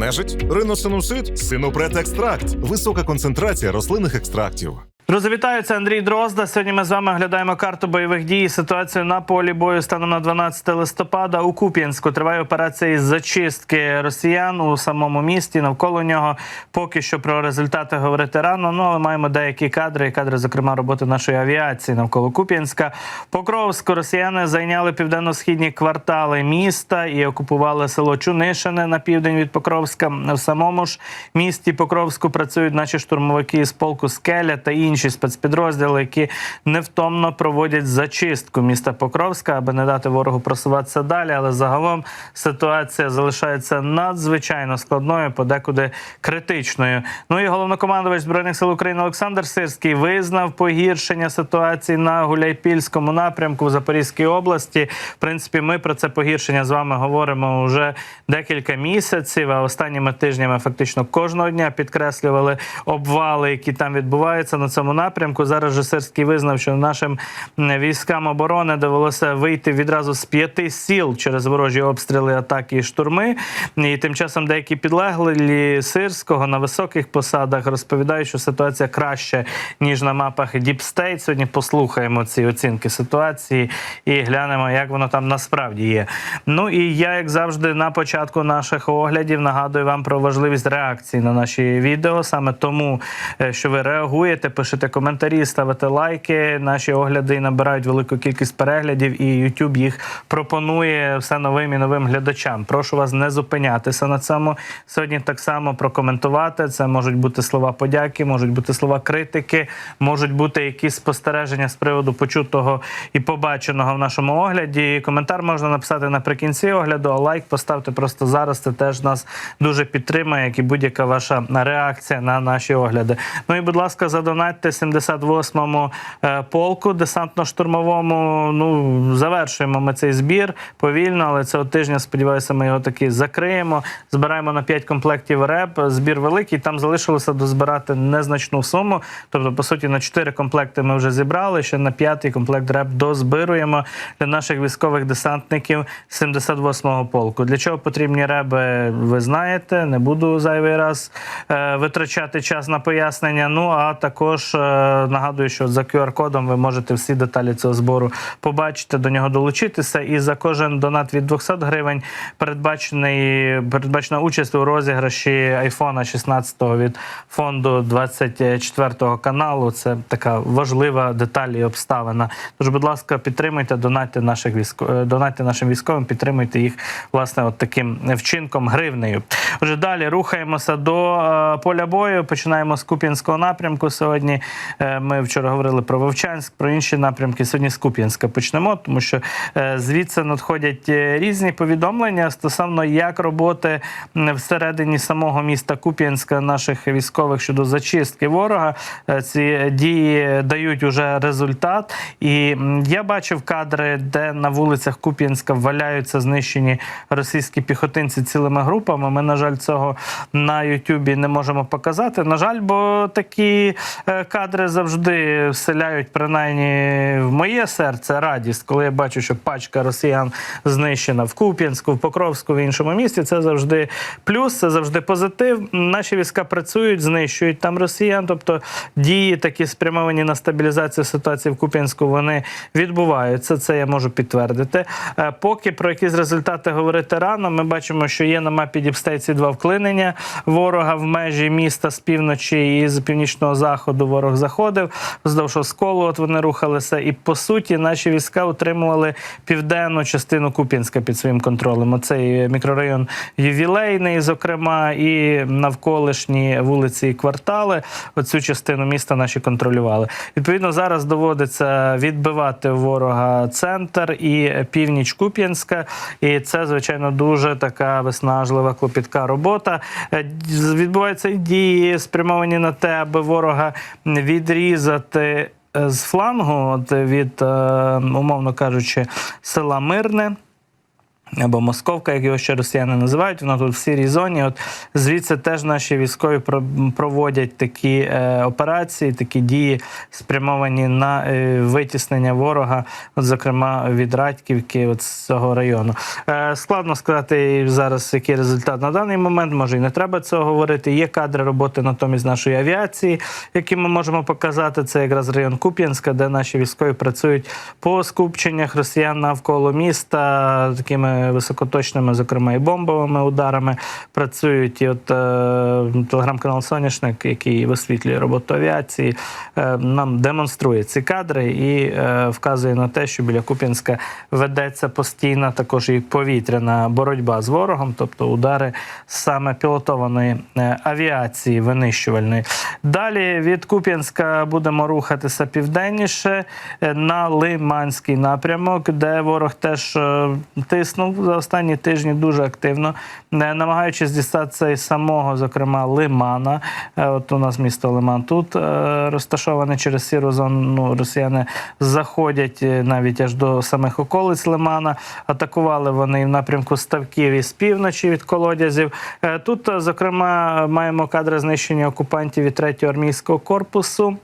Нежить, риносинусит, синопрет-екстракт, висока концентрація рослинних екстрактів. Це Андрій Дрозда. Сьогодні ми з вами оглядаємо карту бойових дій. Ситуацію на полі бою станом на 12 листопада у Куп'янську. Триває операція із зачистки росіян у самому місті. Навколо нього поки що про результати говорити рано. Ну але маємо деякі кадри, і кадри, зокрема, роботи нашої авіації навколо Куп'янська. Покровську росіяни зайняли південно-східні квартали міста і окупували село Чунишине на південь від Покровська. В самому ж місті Покровську працюють наші штурмовики з полку Скеля та інші спецпідрозділи, які невтомно проводять зачистку міста Покровська, аби не дати ворогу просуватися далі. Але загалом ситуація залишається надзвичайно складною, подекуди критичною. Ну і головнокомандувач збройних сил України Олександр Сирський визнав погіршення ситуації на Гуляйпільському напрямку в Запорізькій області. В принципі, ми про це погіршення з вами говоримо вже декілька місяців. А останніми тижнями фактично кожного дня підкреслювали обвали, які там відбуваються на цьому напрямку. Зараз же Сирський визнав, що нашим військам оборони довелося вийти відразу з п'яти сіл через ворожі обстріли, атаки і штурми. І тим часом деякі підлеглі сирського на високих посадах розповідають, що ситуація краща ніж на мапах State. Сьогодні послухаємо ці оцінки ситуації і глянемо, як воно там насправді є. Ну і я, як завжди, на початку наших оглядів нагадую вам про важливість реакції на наші відео. Саме тому, е, що ви реагуєте, пишете коментарі, ставите лайки. Наші огляди набирають велику кількість переглядів, і YouTube їх пропонує все новим і новим глядачам. Прошу вас не зупинятися на цьому. Сьогодні так само прокоментувати. Це можуть бути слова подяки, можуть бути слова критики, можуть бути якісь спостереження з приводу почутого і побаченого в нашому огляді. Коментар можна написати наприкінці огляду, а лайк поставте просто зараз. Це теж нас дуже підтримує, як і будь-яка ваша реакція на наші огляди. Ну і будь ласка, задонатьте 78-му е, полку десантно-штурмовому. Ну завершуємо ми цей збір повільно, але цього тижня сподіваюся, ми його таки закриємо. Збираємо на 5 комплектів РЕП. Збір великий. Там залишилося дозбирати незначну суму. Тобто, по суті, на 4 комплекти ми вже зібрали. Ще на п'ятий комплект РЕП дозбируємо для наших військових десантників 78-го полку. Для чого потрібні реби, ви знаєте. Не буду зайвий раз е, витрачати час на пояснення. Ну а також е, нагадую, що за QR-кодом ви можете всі деталі цього збору побачити, до нього долучитися. І за кожен донат від 200 гривень передбачений передбачена участь у розіграші айфона 16 від фонду 24 каналу. Це така важлива деталь і обставина. Тож, будь ласка, підтримуйте, донатьте наших військо... е, донатьте нашим військовим, підтримуйте їх власне от таким вчинком гривнею. Отже, далі рухаємося до е, поля бою. Починаємо з Куп'янського напрямку. Сьогодні е, ми вчора говорили про Вовчанськ, про інші напрямки. Сьогодні з Куп'янська почнемо, тому що е, звідси надходять е, різні повідомлення стосовно як роботи всередині самого міста Куп'янська наших військових щодо зачистки ворога. Ці дії дають уже результат. І я бачив кадри, де на вулицях Куп'янська валяються знищені російські піхотинці цілими групами. Ми, на жаль, цього на Ютубі не можемо показати. На жаль, бо такі кадри завжди вселяють, принаймні в моє серце радість, коли я бачу, що пачка росіян знищена в Куп'янську, в Покровську, в іншому місті. Це завжди плюс, це завжди позитив. Наші війська працюють, знищують там росіян. Тобто дії такі спрямовані на стабілізацію ситуації в Куп'янську, вони відбуваються. Це я можу підтвердити. Е, Поки про якісь результати говорити рано, ми бачимо, що є на мапі Діпстейці два вклинення ворога в межі міста з півночі і з північного заходу. Ворог заходив вздовж осколу. От вони рухалися, і по суті наші війська утримували південну частину Куп'янська під своїм контролем. Оцей мікрорайон ювілейний, зокрема, і навколишні вулиці і квартали. Оцю частину міста наші контролювали. Відповідно, зараз доводиться відбивати ворога центр і північ Куп'янська. І це, звичайно, дуже така виснажлива клопітка робота. Е, Відбуваються дії, спрямовані на те, аби ворога відрізати е, з флангу, от від, е, умовно кажучи, села Мирне. Або Московка, як його ще росіяни називають, воно тут в сірій зоні. От звідси теж наші військові про- проводять такі е, операції, такі дії, спрямовані на е, витіснення ворога, от, зокрема від Радьківки, от з цього району. Е, складно сказати зараз, який результат на даний момент. Може і не треба цього говорити. Є кадри роботи натомість нашої авіації, які ми можемо показати. Це якраз район Куп'янська, де наші військові працюють по скупченнях росіян навколо міста, такими високоточними, зокрема і бомбовими ударами. Працюють і от е, телеграм-канал Соняшник, який висвітлює роботу авіації, е, нам демонструє ці кадри і е, вказує на те, що біля Куп'янська ведеться постійна також і повітряна боротьба з ворогом, тобто удари саме пілотованої авіації винищувальної. Далі від Куп'янська будемо рухатися південніше на Лиманський напрямок, де ворог теж е, за останні тижні дуже активно, намагаючись дістатися із самого, зокрема, Лимана. Е, От у нас місто Лиман тут е, розташоване через сіру зону. Ну, Росіяни заходять е, навіть аж до самих околиць Лимана. Атакували вони в напрямку ставків і з півночі від колодязів. Тут, зокрема, маємо кадри знищення окупантів від 3-го армійського корпусу.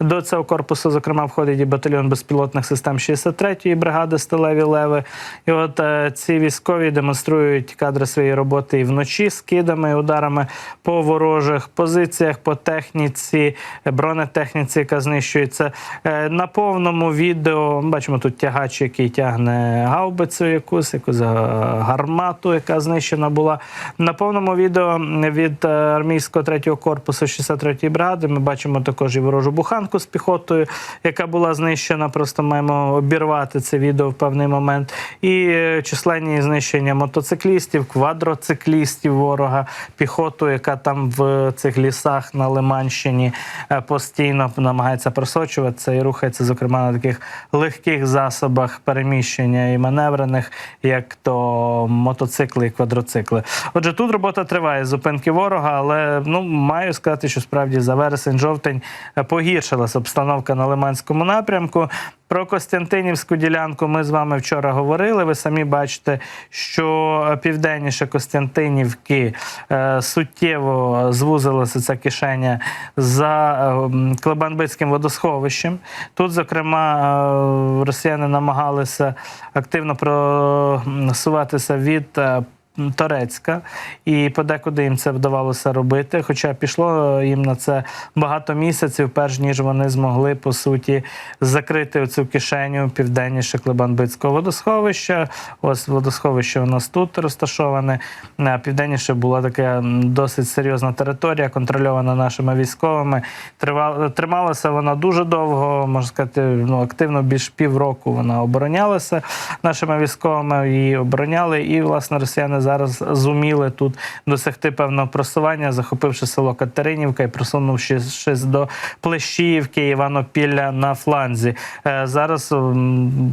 До цього корпусу, зокрема, входить і батальйон безпілотних систем 63-ї бригади Сталеві Леви. І от е, військові демонструють кадри своєї роботи і вночі з кидами, ударами по ворожих позиціях, по техніці, бронетехніці, яка знищується. Е, На повному відео бачимо тут тягач, який тягне гаубицю якусь, якусь гармату, яка знищена була. На повному відео від е, армійського третього корпусу 63-ї бригади ми бачимо також і ворожу буханку з піхотою, яка була знищена. Просто маємо обірвати це відео в певний момент. І е, численні знищення мотоциклістів, квадроциклістів ворога, піхоту, яка там в цих лісах на Лиманщині е, постійно намагається просочуватися і рухається, зокрема, на таких легких засобах переміщення і маневрених, як то мотоцикли і квадроцикли. Отже, тут робота триває зупинки ворога, але ну маю сказати, що справді за вересень-жовтень е, погіршилася обстановка на Лиманському напрямку. Про Костянтинівську ділянку ми з вами вчора говорили. Ви самі бачите, що південніше Костянтинівки е, суттєво звузилася ця кишеня за е, Клебанбицьким водосховищем. Тут, зокрема, е, росіяни намагалися активно просуватися від. Е, Торецька, і подекуди їм це вдавалося робити. Хоча пішло їм на це багато місяців, перш ніж вони змогли по суті закрити цю кишеню південніше Клебанбицького водосховища. Ось водосховище у нас тут розташоване. А Південніше була така досить серйозна територія, контрольована нашими військовими. Трималася вона дуже довго, можна сказати, ну активно більш півроку вона оборонялася нашими військовими. Її обороняли, і власне росіяни зараз зуміли тут досягти певного просування, захопивши село Катеринівка і просунувшись до Плещіївки, Іванопілля на фланзі. Е, Зараз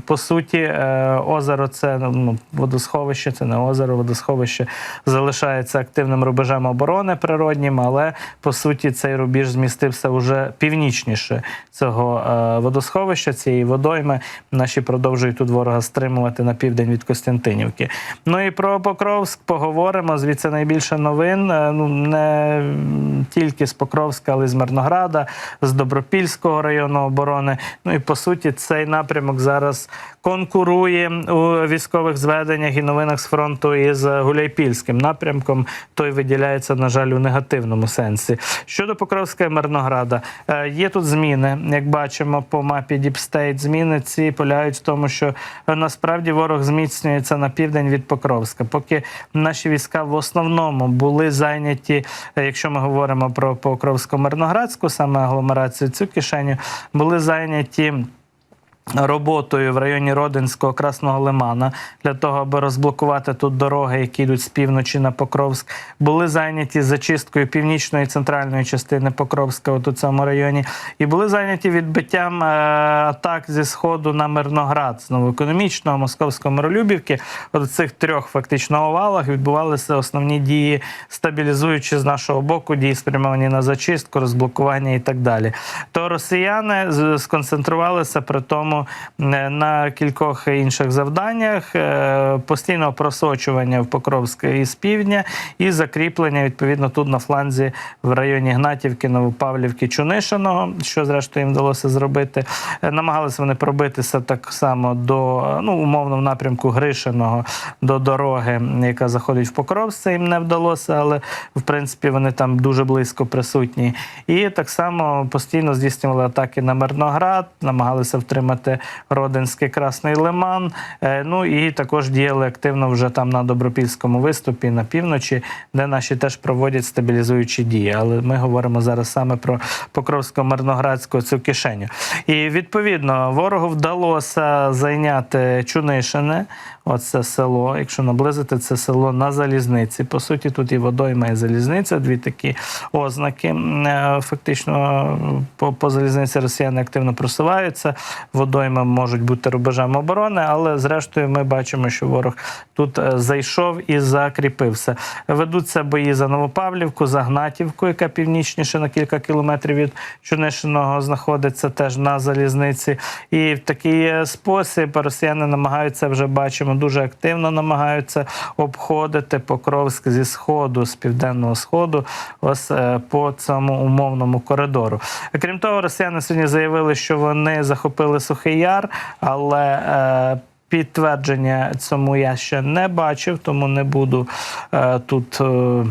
по суті е, озеро це ну, водосховище, це не озеро, водосховище залишається активним рубежем оборони природнім, але по суті цей рубіж змістився вже північніше цього е, водосховища, цієї водойми. Наші продовжують тут ворога стримувати на південь від Костянтинівки. Ну і про Покровськ поговоримо. Звідси найбільше новин. Е, Ну не тільки з Покровська, але й з Мирнограда, з Добропільського району оборони. Ну і по суті, цей напрямок зараз конкурує у військових зведеннях і новинах з фронту із Гуляйпільським напрямком. Той виділяється, на жаль, у негативному сенсі. Щодо Покровська і Мирнограда, е, є тут зміни, як бачимо по мапі State. Зміни ці полягають в тому, що е, насправді ворог зміцнюється на південь від Покровська. Поки наші війська в основному були зайняті, е, якщо ми говоримо про Покровсько-Мирноградську, саме агломерацію цю кишеню, були зайняті. Роботою в районі Родинського Красного Лимана для того, аби розблокувати тут дороги, які йдуть з півночі на Покровськ, були зайняті зачисткою північної і центральної частини Покровська от у цьому районі, і були зайняті відбиттям е, атак зі сходу на Мирноград, знову економічного, московського миролюбівки. От в цих трьох фактично овалах відбувалися основні дії, стабілізуючи з нашого боку дії спрямовані на зачистку, розблокування і так далі. То росіяни сконцентрувалися при тому само е, на кількох інших завданнях е, постійного просочування в Покровськ із півдня і закріплення відповідно тут на фланзі в районі Гнатівки, Новопавлівки, Чунишиного, що зрештою їм вдалося зробити. Е, Намагалися вони пробитися так само до ну умовно в напрямку Гришиного до дороги, яка заходить в Покровськ. Це їм не вдалося, але в принципі вони там дуже близько присутні. І так само постійно здійснювали атаки на Мирноград, намагалися втримати Родинський Красний Лиман. Е, Ну і також діяли активно вже там на Добропільському виступі на півночі, де наші теж проводять стабілізуючі дії. Але ми говоримо зараз саме про Покровсько-Мирноградську цю кишеню. І відповідно ворогу вдалося зайняти Чунишине. Оце село. Якщо наблизити це село на залізниці. По суті, тут і водойма, і залізниця, дві такі ознаки. Е, Фактично по, по залізниці росіяни активно просуваються. Водойми можуть бути рубежем оборони, але зрештою ми бачимо, що ворог тут е, зайшов і закріпився. Ведуться бої за Новопавлівку, за Гнатівку, яка північніше на кілька кілометрів від Чунишиного знаходиться теж на залізниці. І в такий е, спосіб росіяни намагаються вже бачимо дуже активно намагаються обходити Покровськ зі сходу, з південного сходу, ось е, по цьому умовному коридору. Крім того, росіяни сьогодні заявили, що вони захопили Сухий Яр, але е, Підтвердження цьому я ще не бачив, тому не буду е, тут е,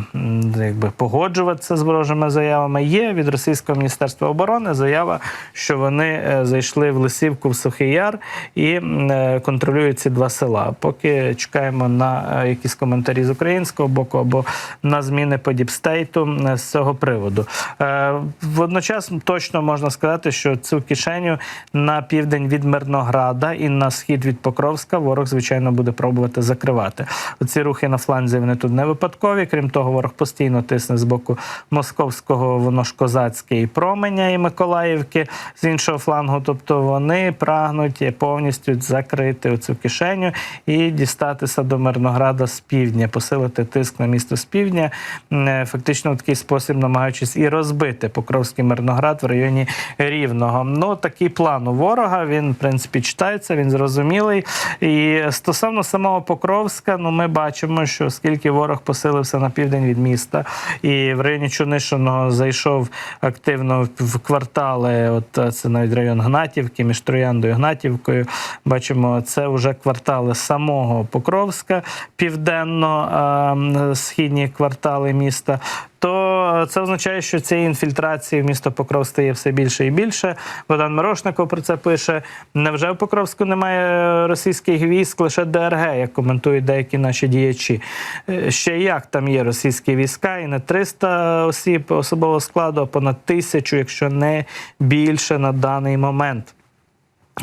якби погоджуватися з ворожими заявами. Є від російського міністерства оборони заява, що вони е, зайшли в Лисівку в Сухий Яр і е, контролюють ці два села. Поки чекаємо на е, якісь коментарі з українського боку або на зміни по діпстейту е, з цього приводу. Е, Водночас точно можна сказати, що цю кишеню на південь від Мирнограда і на схід від Покровська ворог, звичайно, буде пробувати закривати. Ці рухи на фланзі вони тут не випадкові. Крім того, ворог постійно тисне з боку московського, воно ж козацьке і променя і Миколаївки з іншого флангу. Тобто вони прагнуть повністю закрити цю кишеню і дістатися до Мирнограда з півдня, посилити тиск на місто з півдня, е, фактично в такий спосіб намагаючись і розбити Покровський Мирноград в районі Рівного. Ну такий план у ворога. Він в принципі читається, він зрозумілий. І стосовно самого Покровська, ну ми бачимо, що оскільки ворог посилився на південь від міста, і в районі Чунишиного зайшов активно в квартали. От це навіть район Гнатівки, між Трояндою і Гнатівкою. Бачимо, це вже квартали самого Покровська, південно-східні квартали міста. То це означає, що цієї інфільтрації в місто Покров стає все більше і більше. Богдан Мирошников про це пише. Невже в Покровську немає російських військ, лише ДРГ, як коментують деякі наші діячі? Е, Ще як там є російські війська, і не 300 осіб особового складу, а понад тисячу, якщо не більше на даний момент.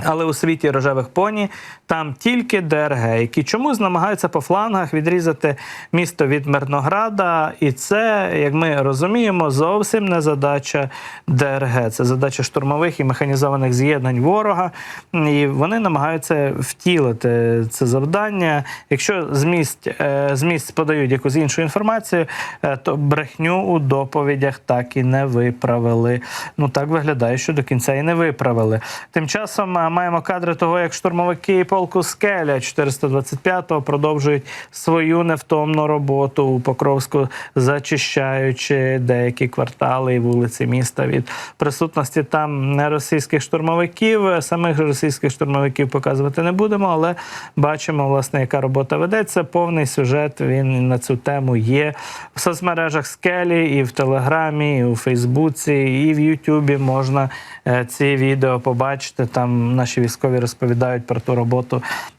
Але у світі рожевих поні там тільки ДРГ, які чомусь намагаються по флангах відрізати місто від Мирнограда. І це, як ми розуміємо, зовсім не задача ДРГ. Це задача штурмових і механізованих з'єднань ворога. І вони намагаються втілити це завдання. Якщо з місць, е, подають якусь іншу інформацію, е, то брехню у доповідях так і не виправили. Ну так виглядає, що до кінця і не виправили. Тим часом е, маємо кадри того, як штурмовики полку Скеля 425-го продовжують свою невтомну роботу у Покровську, зачищаючи деякі квартали і вулиці міста від присутності там російських штурмовиків. Самих російських штурмовиків показувати не будемо, але бачимо, власне, яка робота ведеться. Повний сюжет він на цю тему є в соцмережах Скелі, і в Телеграмі, і у Фейсбуці, і в Ютубі можна е, ці відео побачити. Там наші військові розповідають про ту роботу,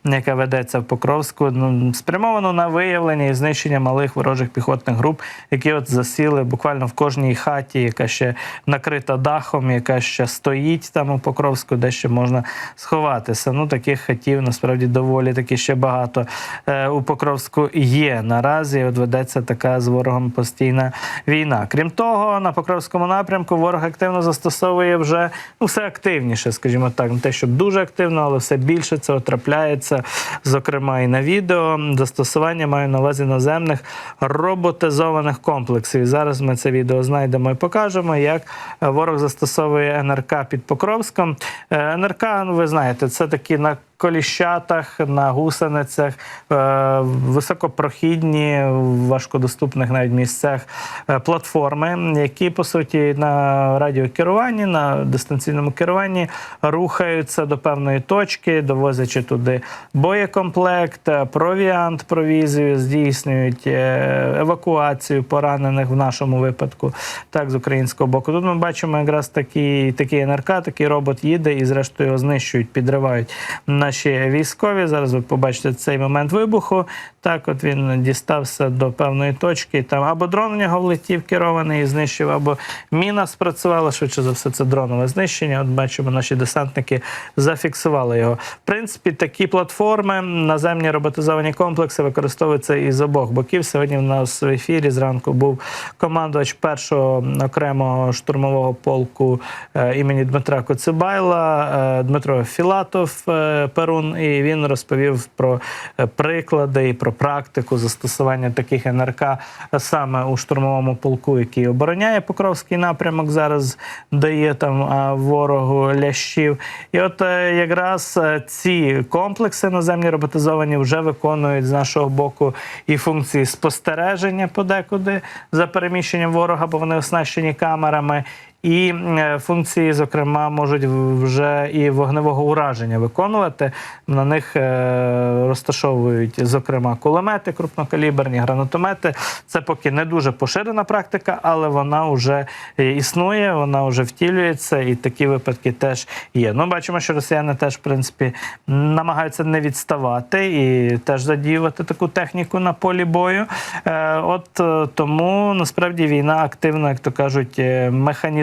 яка ведеться в Покровську, ну, спрямовано на виявлення і знищення малих ворожих піхотних груп, які от засіли буквально в кожній хаті, яка ще накрита дахом, яка ще стоїть там у Покровську, де ще можна сховатися. Ну таких хатів насправді доволі таки ще багато е, у Покровську є. Наразі от ведеться така з ворогом постійна війна. Крім того, на Покровському напрямку ворог активно застосовує вже ну, все активніше, скажімо так, не те, що що дуже активно, але все більше цього трапляється, зокрема і на відео. Застосування маю на увазі наземних роботизованих комплексів. І зараз ми це відео знайдемо і покажемо, як ворог застосовує НРК під Покровськом. Е, НРК, ну ви знаєте, це такі на коліщатах, на гусеницях, е, високопрохідні, важкодоступних навіть місцях е, платформи, які по суті на радіокеруванні, на дистанційному керуванні рухаються до певної точки, довозячи туди боєкомплект, провіант, провізію, здійснюють е, евакуацію поранених в нашому випадку, так з українського боку. Тут ми бачимо якраз такий, такий НРК, такий робот їде і, зрештою, його знищують, підривають наші військові. Зараз ви побачите цей момент вибуху. Так, от він дістався до певної точки. Там або дрон в нього влетів керований і знищив, або міна спрацювала. Швидше за все, це дронове знищення. От бачимо, наші десантники зафіксували його. В принципі, такі платформи, наземні роботизовані комплекси використовуються із обох боків. Сьогодні в нас в ефірі зранку був командувач першого окремого штурмового полку е, імені Дмитра Коцюбайла, е, Дмитро Філатов е, Перун, і він розповів про приклади і про практику застосування таких НРК саме у штурмовому полку, який обороняє Покровський напрямок, зараз дає там ворогу лящів. І от е, якраз е, ці комплекси наземні роботизовані вже виконують з нашого боку і функції спостереження подекуди за переміщенням ворога, бо вони оснащені камерами. І е, функції, зокрема, можуть вже і вогневого ураження виконувати. На них е, розташовують, зокрема, кулемети крупнокаліберні, гранатомети. Це поки не дуже поширена практика, але вона вже е, існує, вона вже втілюється, і такі випадки теж є. Ну, бачимо, що росіяни теж, в принципі, намагаються не відставати і теж задіювати таку техніку на полі бою. От тому насправді війна активно, як то кажуть, е,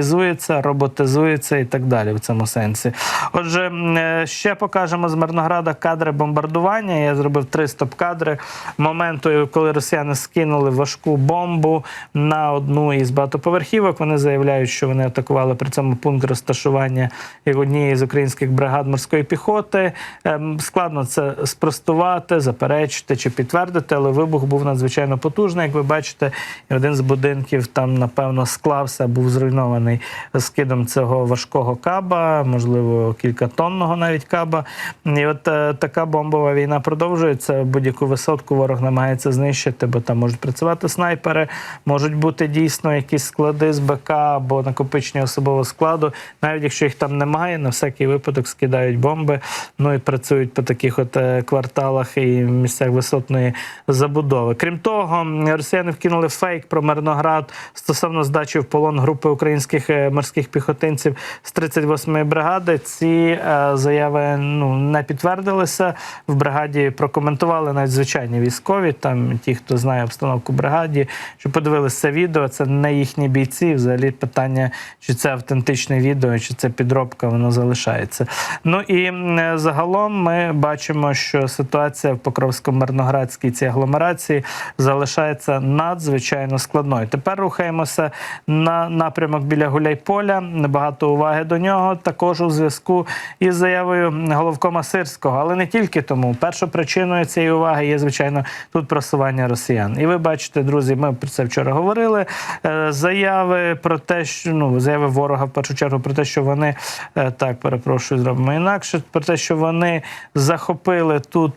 механізується, роботизується і так далі в цьому сенсі. Отже, е, ще покажемо з Мирнограда кадри бомбардування. Я зробив три стоп-кадри моменту, коли росіяни скинули важку бомбу на одну із багатоповерхівок. Вони заявляють, що вони атакували при цьому пункт розташування однієї з українських бригад морської піхоти. Ем, Складно це спростувати, заперечити чи підтвердити, але вибух був надзвичайно потужний. Як ви бачите, і один з будинків там, напевно, склався, був зруйнований скидом цього важкого каба, можливо, кількатонного навіть каба. І от е, така бомбова війна продовжується. Будь-яку висотку ворог намагається знищити, бо там можуть працювати снайпери, можуть бути дійсно якісь склади з БК або накопичення особового складу. Навіть якщо їх там немає, на всякий випадок скидають бомби. Ну і працюють по таких от е, кварталах і місцях висотної забудови. Крім того, росіяни вкинули фейк про Мирноград стосовно здачі в полон групи українських е, морських піхотинців з 38-ї бригади. Ці е, заяви ну не підтвердилися. В бригаді прокоментували навіть звичайні військові. Там ті, хто знає обстановку бригаді, що подивилися це відео. Це не їхні бійці. Взагалі питання, чи це автентичне відео, чи це підробка, воно залишається. Ну і загалом ми бачимо, що ситуація в Покровсько-Мирноградській цій агломерації залишається надзвичайно складною. Тепер рухаємося на напрямок біля Гуляйполя. Небагато уваги до нього. Також у зв'язку із заявою головкома Сирського, але не тільки тому. Першою причиною цієї уваги є звичайно тут просування росіян. І ви бачите, друзі, ми про це вчора говорили. Е, Заяви про те, що ну заяви ворога в першу чергу про те, що вони е, так перепрошую, зробимо інакше. Про те, що вони захопили тут.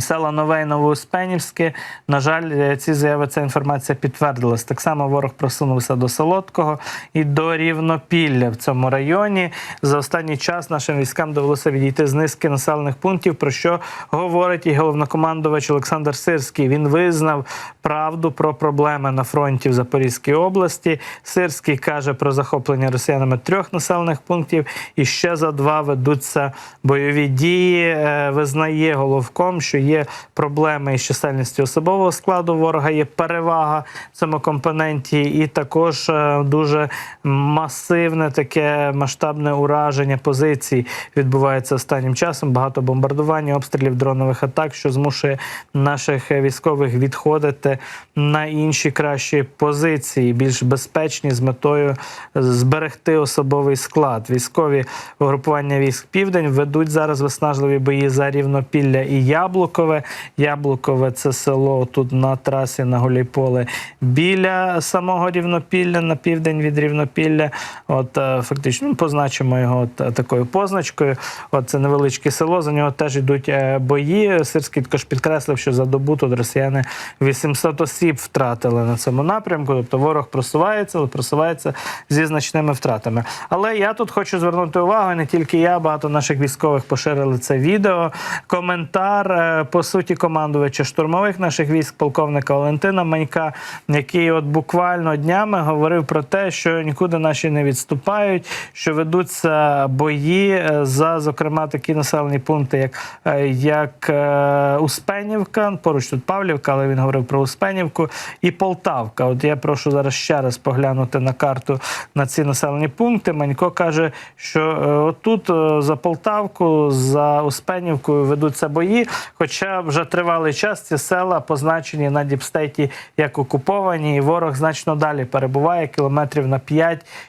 Села Нове і Новоуспенівське. На жаль, е, ці заяви, ця інформація підтвердилась. Так само ворог просунувся до Солодкого і до Рівнопілля в цьому районі. За останній час нашим військам довелося відійти з низки населених пунктів, про що говорить і головнокомандувач Олександр Сирський. Він визнав правду про проблеми на фронті в Запорізькій області. Сирський каже про захоплення росіянами трьох населених пунктів, і ще за два ведуться бойові дії. Е, Визнає головком, що є проблеми із чисельністю особового складу. Ворога є перевага в цьому компоненті, і також е, дуже масивне таке масштабне ураження позицій відбувається останнім часом. Багато бомбардувань, обстрілів, дронових атак, що змушує наших військових відходити на інші кращі позиції, більш безпечні з метою зберегти особовий склад. Військові угрупування військ Південь ведуть зараз виснажливі бої за Рівнопілля і Яблукове. Яблукове це село тут на трасі на Гуляйполе біля самого Рівнопілля на південь від Рівнопілля. От е, фактично ну, позначимо його от, е, такою позначкою. От це невеличке село. За нього теж йдуть е, бої. Сирський також підкреслив, що за добу тут росіяни 800 осіб втратили на цьому напрямку. Тобто ворог просувається, але просувається зі значними втратами. Але я тут хочу звернути увагу, не тільки я, багато наших військових поширили це відео. Коментар по суті командувача штурмових наших військ, полковника Валентина Манька, який от буквально днями говорив про те, що нікуди наші не відступають, що ведуться бої е, за зокрема такі населені пункти, як, е, як е, Успенівка, поруч тут Павлівка, але він говорив про Успенівку і Полтавка. От я прошу зараз ще раз поглянути на карту на ці населені пункти. Манько каже, що отут за Полтавку, за Успенівкою ведуться бої. Хоча вже тривалий час ці села позначені на діпстейті як окуповані, і ворог значно далі перебуває кілометрів на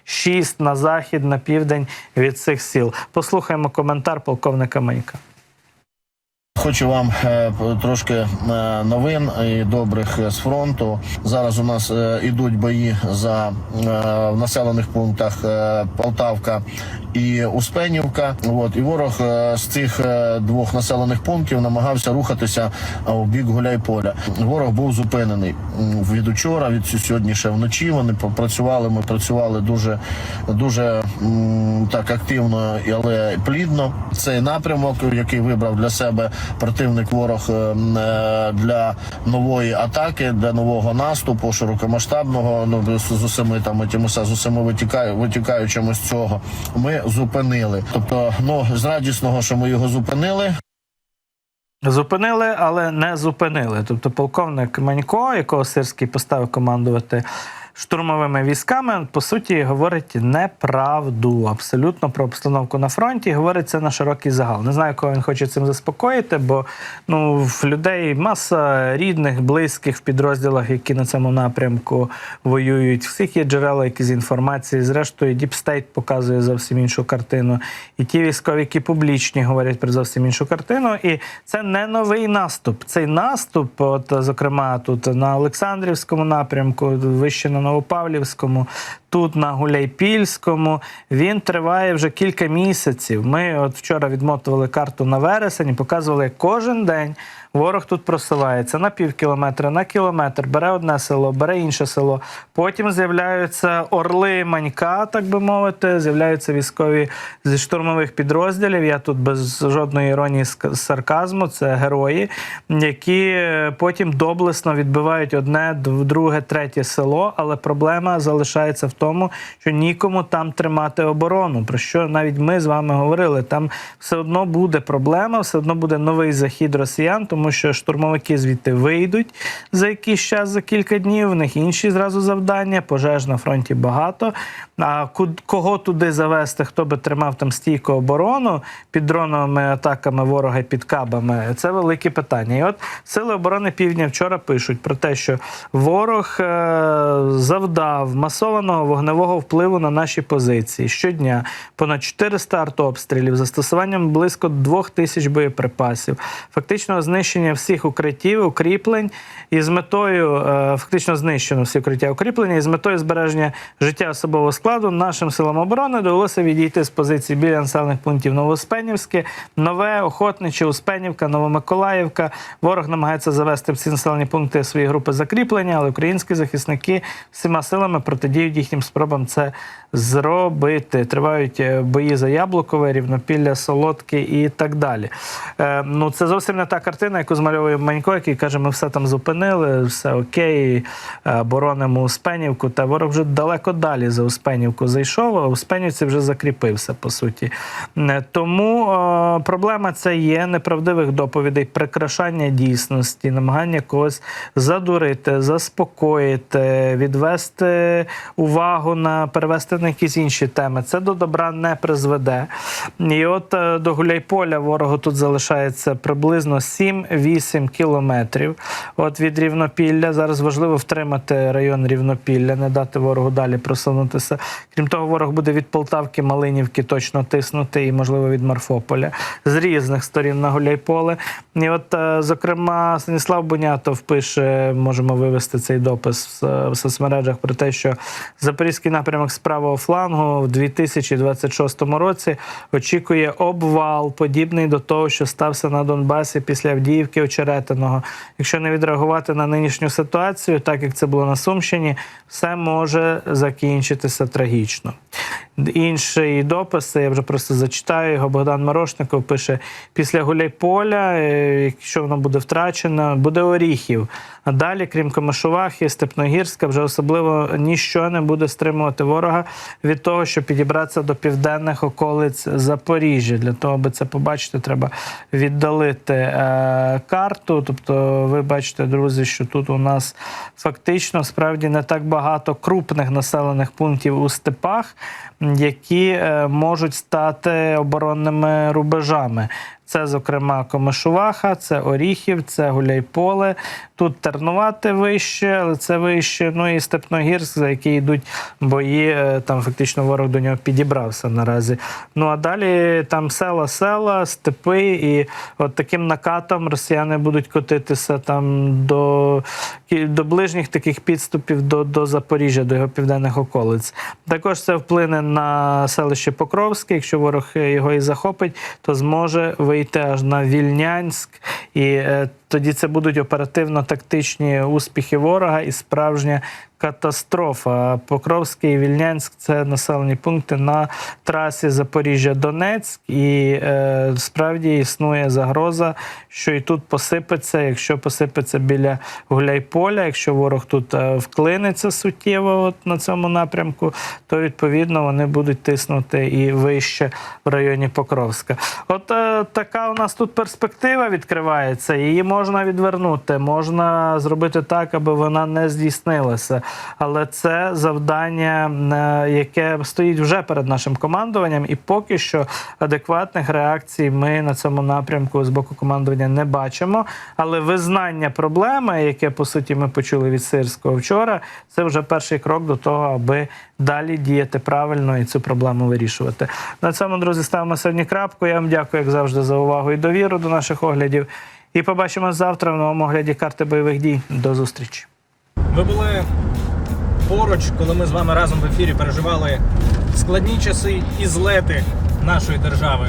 5-6 на захід, на південь від цих сіл. Послухаємо коментар полковника Манька. Хочу вам е, трошки е, новин і добрих з фронту. Зараз у нас е, ідуть бої за в населених пунктах Полтавка і Успенівка. От і ворог з цих двох населених пунктів намагався рухатися у бік Гуляйполя. Ворог був зупинений від учора, від сьогодні ще вночі. Вони попрацювали. Ми працювали дуже дуже так активно, але плідно. Цей напрямок, який вибрав для себе противник ворог е, е, для нової атаки, для нового наступу, широкомасштабного. Ну з усіми там тим з усіми витікаю, витікаючими з цього. Ми зупинили. Тобто, ну з радісного, що ми його зупинили. Зупинили, але не зупинили. Тобто, полковник Манько, якого Сирський поставив командувати штурмовими військами, по суті, говорить неправду абсолютно про обстановку на фронті. Говорить це на широкий загал. Не знаю, кого він хоче цим заспокоїти, бо ну в людей маса рідних, близьких в підрозділах, які на цьому напрямку воюють. Всіх є джерела, які з інформації. Зрештою, Діпстейт показує зовсім іншу картину. І ті військові, які публічні, говорять про зовсім іншу картину. І це не новий наступ. Цей наступ, от зокрема, тут на Олександрівському напрямку, вище на Новопавлівському, тут на Гуляйпільському. Він триває вже кілька місяців. Ми от вчора відмотували карту на вересень, і показували кожен день. Ворог тут просувається на пів кілометра, на кілометр, бере одне село, бере інше село. Потім з'являються орли манька, так би мовити, з'являються військові зі штурмових підрозділів. Я тут без жодної іронії сарказму. Це герої, які е, потім доблесно відбивають одне, друге, третє село. Але проблема залишається в тому, що нікому там тримати оборону. Про що навіть ми з вами говорили. Там все одно буде проблема, все одно буде новий захід росіян, тому що штурмовики звідти вийдуть за якийсь час, за кілька днів. В них інші зразу завдання. Пожеж на фронті багато. А кого туди завести, хто би тримав там стійку оборону під дроновими атаками ворога під кабами? Це велике питання. І от сили оборони півдня вчора пишуть про те, що ворог е, завдав масованого вогневого впливу на наші позиції щодня. Понад 400 артобстрілів, застосуванням близько 2000 боєприпасів, фактично знищення всіх укриттів, укріплень і з метою е, фактично знищено всі укриття укріплення і з метою збереження життя особового складу нашим силам оборони довелося відійти з позиції біля населених пунктів Новоспенівське, Нове, Охотниче, Успенівка, Новомиколаївка. Ворог намагається завести в ці населені пункти свої групи закріплення, але українські захисники всіма силами протидіють їхнім спробам це зробити. Тривають е, бої за Яблукове, Рівнопілля, Солодке і так далі. Е, ну це зовсім не та картина, яку змальовує Манько, який каже, ми все там зупинили, все окей, е, боронимо Успенівку. Та ворог вже далеко далі за Успенівку зайшов, а Успенівці вже закріпився, по суті. Е, Тому е, проблема це є неправдивих доповідей, прикрашання дійсності, намагання когось задурити, заспокоїти, відвести увагу на перевести на якісь інші теми. Це до добра не призведе. І от е, до Гуляйполя ворогу тут залишається приблизно 7-8 кілометрів. От від Рівнопілля. Зараз важливо втримати район Рівнопілля, не дати ворогу далі просунутися. Крім того, ворог буде від Полтавки, Малинівки точно тиснути, і, можливо, від Марфополя з різних сторін на Гуляйполе. І от, е, зокрема, Станіслав Бунятов пише, можемо вивести цей допис в, в соцмережах про те, що запорізький напрямок з правого флангу в 2026 році очікує обвал, подібний до того, що стався на Донбасі після Авдіївки Очеретиного. Якщо не відреагувати на нинішню ситуацію, так як це було на Сумщині, все може закінчитися трагічно. Інший допис, я вже просто зачитаю його. Богдан Морошников пише: після Гуляйполя, е, якщо воно буде втрачено, буде Оріхів. А далі, крім Комишувахи, Степногірська, вже особливо ніщо не буде стримувати ворога від того, щоб підібратися до південних околиць Запоріжжя. Для того, аби це побачити, треба віддалити е, карту. Тобто, ви бачите, друзі, що тут у нас фактично справді не так багато крупних населених пунктів у степах, які е, можуть стати оборонними рубежами. Це, зокрема, Комишуваха, це Оріхів, це Гуляйполе. Тут Тернувати вище, але це вище. Ну і Степногірськ, за який йдуть бої. е, Там фактично ворог до нього підібрався наразі. Ну а далі там села, села, степи, і от таким накатом росіяни будуть котитися там до, до ближніх таких підступів до, до Запоріжжя, до його південних околиць. Також це вплине на селище Покровське. Якщо ворог е, його і захопить, то зможе вийти аж на Вільнянськ. І е, тоді це будуть оперативно-тактичні успіхи ворога і справжня катастрофа. Покровський і Вільнянськ це населені пункти на трасі Запоріжжя-Донецьк, і е, справді існує загроза, що і тут посипеться, якщо посипеться біля Гуляйполя, якщо ворог тут е, вклиниться суттєво от на цьому напрямку, то відповідно вони будуть тиснути і вище в районі Покровська. От е, така у нас тут перспектива відкривається. Її можна відвернути, можна зробити так, аби вона не здійснилася. Але це завдання, е, яке стоїть вже перед нашим командуванням, і поки що адекватних реакцій ми на цьому напрямку з боку командування не бачимо. Але визнання проблеми, яке по суті ми почули від Сирського вчора, це вже перший крок до того, аби далі діяти правильно і цю проблему вирішувати. На цьому, друзі, ставимо сьогодні крапку. Я вам дякую, як завжди, за увагу і довіру до наших оглядів. І побачимось завтра в новому огляді карти бойових дій. До зустрічі. Ви були поруч, коли ми з вами разом в ефірі переживали складні часи і злети нашої держави.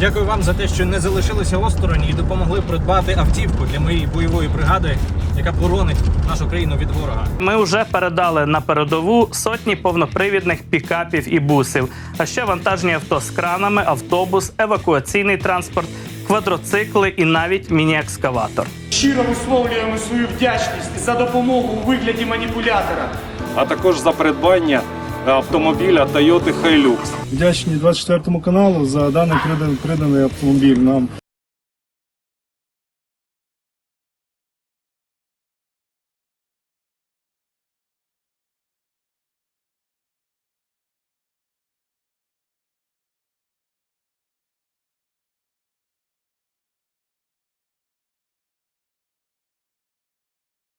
Дякую вам за те, що не залишилися осторонь і допомогли придбати автівку для моєї бойової бригади, яка боронить нашу країну від ворога. Ми вже передали на передову сотні повнопривідних пікапів і бусів, а ще вантажні авто з кранами, автобус, евакуаційний транспорт, квадроцикли і навіть міні-екскаватор. Щиро висловлюємо свою вдячність за допомогу у вигляді маніпулятора. а також за придбання автомобіля Toyota Hilux. Вдячні 24 каналу за даний приданий, приданий автомобіль нам.